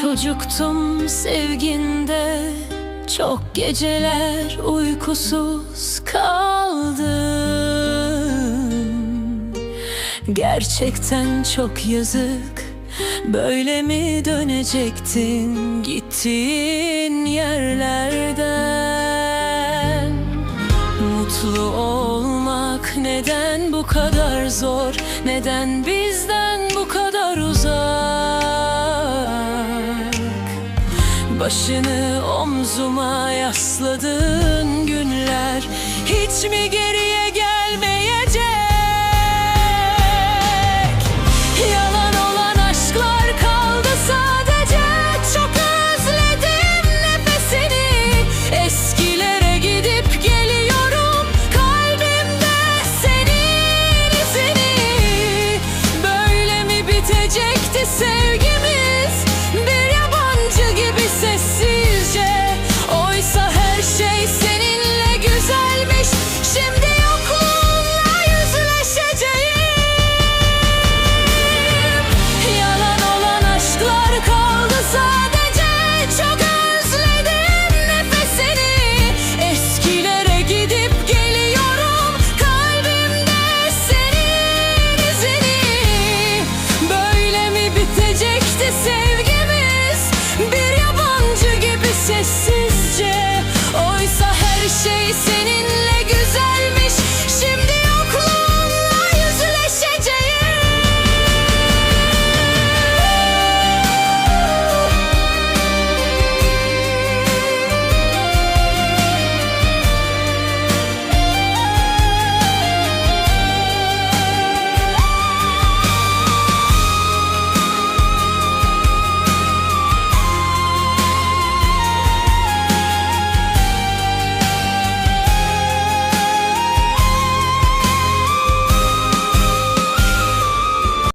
Acıktım sevginde Çok geceler uykusuz kaldım. Gerçekten çok yazık Böyle mi dönecektin gittiğin yerlerden? Mutlu olmak neden bu kadar zor? Neden bizden bu Başını omzuma yasladığın günler Hiç mi geriye